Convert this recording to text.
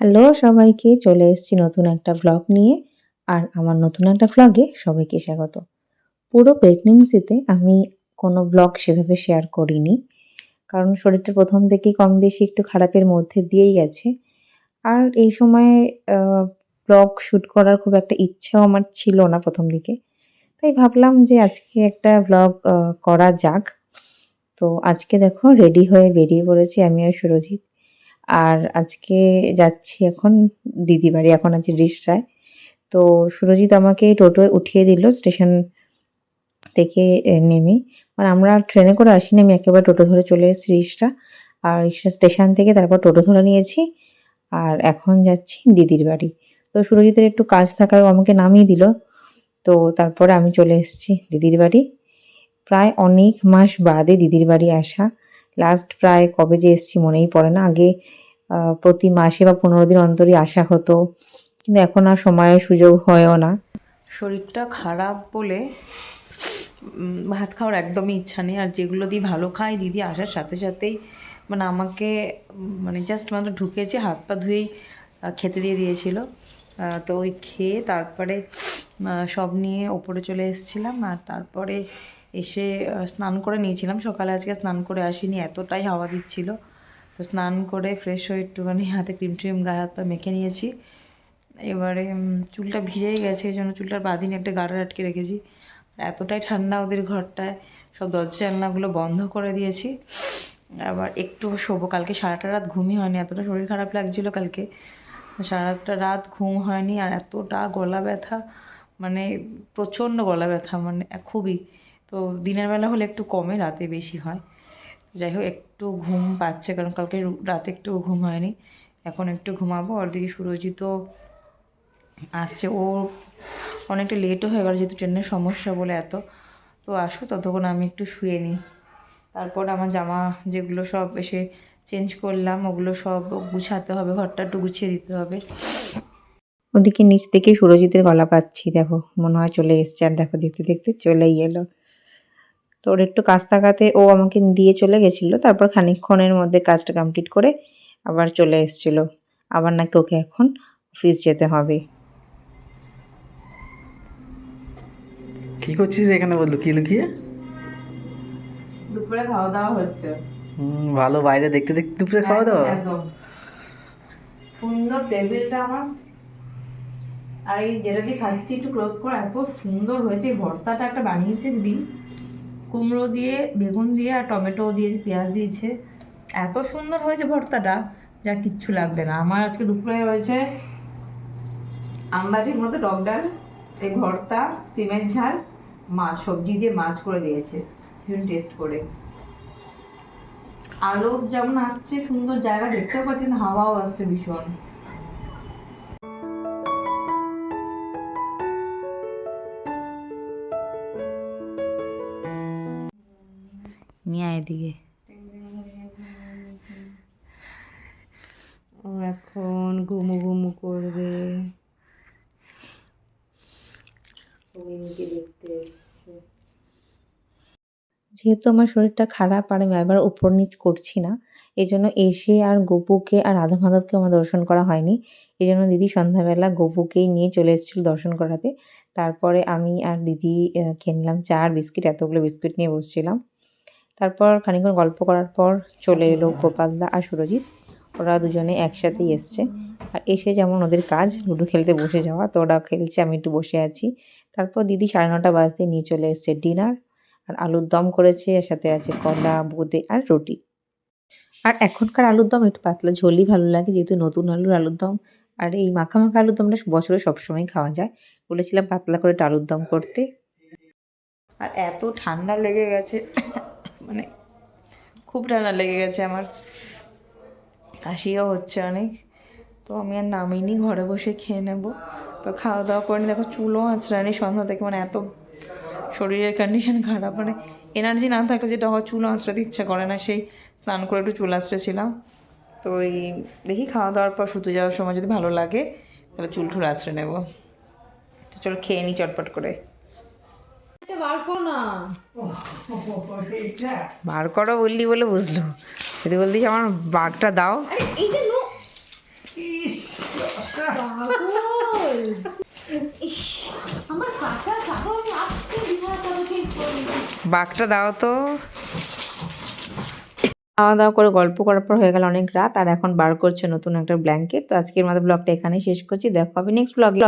Hello সবাইকে, চলে এসেছি নতুন একটা ভ্লগ নিয়ে। আর আমার নতুন একটা ভ্লগে সবাইকে স্বাগত। পুরো প্রেগনেন্সিতে আমি কোনো ব্লগ সেভাবে শেয়ার করিনি। কারণ শরীরটা প্রথম থেকেই কম বেশি একটু খারাপের মধ্যে দিয়েই গেছে। আর এই সময় ব্লগ শ্যুট করার খুব একটা ইচ্ছাও আমার ছিল না প্রথম দিকে। তাই ভাবলাম যে আজকে একটা ব্লগ করা যাক। তো আজকে দেখো রেডি হয়ে বেরিয়ে পড়েছি আমি আর সুরজিৎ। আর আজকে যাচ্ছি এখন দিদি বাড়ি এখন আছি রিসরায় তো সুরজিৎ আমাকে টোটোয় উঠিয়ে দিল, স্টেশন থেকে নেমে। মানে আমরা ট্রেনে করে আসিনি, আমি একেবারে টোটো ধরে চলে এসেছি রিসরা আর রিসরা স্টেশন থেকে তারপর টোটো ধরে নিয়েছি, আর এখন যাচ্ছি দিদির বাড়ি। তো সুরজিতের একটু কাজ থাকায় আমাকে নামিয়ে দিল। তো তারপরে আমি চলে এসেছি দিদির বাড়ি। প্রায় অনেক মাস বাদে দিদির বাড়ি আসা। লাস্ট প্রায় কবে যে এসেছি মনেই পড়ে না। আগে প্রতি মাসে বা পনেরো দিন অন্তরই আসা হতো। কিন্তু এখন আর সময় সুযোগ হয়ও না। শরীরটা খারাপ বলে ভাত খাওয়ার একদমই ইচ্ছা নেই। আর যেগুলো দিয়ে ভালো খাই, দিদি আসার সাথে সাথেই মানে আমাকে মানে জাস্ট মাত্র ঢুকেছে, হাত পা ধুয়েই খেতে দিয়ে দিয়েছিল। তো ওই খেয়ে তারপরে সব নিয়ে ওপরে চলে এসেছিলাম। আর তারপরে এসে স্নান করে নিয়েছিলাম। সকালে আজকে স্নান করে আসিনি, এতটাই হাওয়া দিচ্ছিল। তো স্নান করে ফ্রেশ হয়ে একটুখানি হাতে ক্রিম ট্রিম গায়ে হাত পা মেখে নিয়েছি। এবারে চুলটা ভিজেই গেছে, এই জন্য চুলটার বাদিনে একটা গাড়া আটকে রেখেছি। এতটাই ঠান্ডা ওদের ঘরটায়, সব দরজা জানলাগুলো বন্ধ করে দিয়েছি। আবার একটু শোবো, কালকে সারাটা রাত ঘুমই হয়নি, এতটা শরীর খারাপ লাগছিল কালকে। সারাটা রাত ঘুম হয়নি, আর এতটা গলা ব্যথা মানে প্রচণ্ড গলা ব্যথা মানে খুবই। তো দিনের বেলা হলে একটু কমে, রাতে বেশি হয়। যাই হোক একটু ঘুম পাচ্ছে, কারণ কালকে রাতে একটু ঘুম হয়নি। এখন একটু ঘুমাবো আর দিকে সুরজিতও আসছে। ও অনেকটা লেটও হয়ে গেল, যেহেতু ট্রেনের সমস্যা বলে এত। তো আসো, ততক্ষণ আমি একটু শুয়ে নিই। তারপর আমার জামা যেগুলো সব এসে চেঞ্জ করলাম, ওগুলো সব গুছাতে হবে, ঘরটা একটু গুছিয়ে দিতে হবে। ওদিকে নিচ থেকে সুরজিতের গলা পাচ্ছি, দেখো, মনে হয় চলে এসছে। আর দেখো, দেখতে দেখতে চলেই এলো। তো ওর একটু কাজ থাকাতে ও আমাকে দিয়ে চলে গেছিল তারপর খানিকক্ষণের মধ্যে কাজটা কমপ্লিট করে আবার চলে এসেছিল। আবার নাকি ওকে এখন অফিস যেতে হবে। কি করছিস এখানে বলল? কি লুকিয়ে দুপুরে খাওয়া দাওয়া হচ্ছে। হুম, ভালো বাইরে দেখতে দেখতে দুপুরে খাওয়া দাওয়া? একদম সুন্দর টেবিলটা আমার। আর এই যেটা দিয়ে খাচ্ছি একটু ক্লোজ করে এত সুন্দর হয়েছে ভর্তাটা একটা বানিয়েছে দিদি। কুমড়ো দিয়ে, বেগুন দিয়ে আর টমেটো দিয়েছে, পেঁয়াজ দিয়েছে। এত সুন্দর হয়েছে ভর্তাটা, যা কিচ্ছু লাগবে না। আমার আজকে দুপুরে হয়েছে আমবাটির মতো টক ডাল এই ভর্তা সিমেন্ট ঝাল মাছ সবজি দিয়ে মাছ করে দিয়েছে, ভীষণ টেস্ট করে। আলো যেমন আসছে, সুন্দর জায়গা দেখতেও পাচ্ছি না হাওয়াও আসছে ভীষণ। নিয়ে আয় এদিকে। ও এখন ঘুমু ঘুমু করবে। অভিনীকে দেখতে এসছে। যেহেতু আমার শরীরটা খারাপ আর আমি এবার উপর নিচ করছি না এই জন্য এসে আর গোপুকে আর রাধা মাধবকে আমার দর্শন করা হয়নি। এই জন্য দিদি সন্ধ্যাবেলা গপুকেই নিয়ে চলে এসেছিল দর্শন করাতে। তারপরে আমি আর দিদি খেয়ে চা আর বিস্কিট এতগুলো বিস্কিট নিয়ে বসছিলাম। তারপর খানিকক্ষণ গল্প করার পর চলে এলো গোপালদা আর সুরজিৎ। ওরা দুজনে একসাথেই এসছে। আর এসে যেমন ওদের কাজ, লুডো খেলতে বসে যাওয়া, তো ওরা খেলছে, আমি একটু বসে আছি। তারপর দিদি সাড়ে নটা বাজতে নিয়ে চলে এসছে ডিনার। আর আলুর দম করেছে এর সাথে আছে কলা, বোঁদে আর রুটি। আর এখনকার আলুর দম একটু পাতলা, ঝোলই ভালো লাগে, যেহেতু নতুন আলুর আলুর দম। আর এই মাখা মাখা আলুর দমটা বছরে সবসময় খাওয়া যায়। বলেছিলাম পাতলা করে একটু আলুর দম করতে। আর এত ঠান্ডা লেগে গেছে। মানে খুব ঠান্ডা লেগে গেছে আমার। কাশিও হচ্ছে অনেক। তো আমি আর নামিনি, ঘরে বসে খেয়ে নেব। তো খাওয়া দাওয়া করে দেখো চুলও আঁচড়ানি সন্ধ্যা থেকে মানে এত শরীরের কন্ডিশন খারাপ মানে এনার্জি না থাকলে যেটা হয়, চুল আঁচড়াতে ইচ্ছা করে না। সেই স্নান করে একটু চুল আঁচড়েছিলাম। তো এই দেখি খাওয়া দাওয়ার পর শুতে যাওয়ার সময় যদি ভালো লাগে, তাহলে চুল ঠুল আঁচড়ে নেব। তো চলো খেয়ে নিই চটপট করে। বার করো বললি বলে বুঝলো। যদি বলতিস আমার বাঘটা দাও। বাঘটা। দাও তো। খাওয়া দাওয়া করে গল্প করার পর হয়ে গেল অনেক রাত আর এখন বার করছে নতুন একটা ব্ল্যাঙ্কেট তো আজকের মতো ব্লগটা এখানে শেষ করছি। দেখা হবে নেক্সট ব্লগে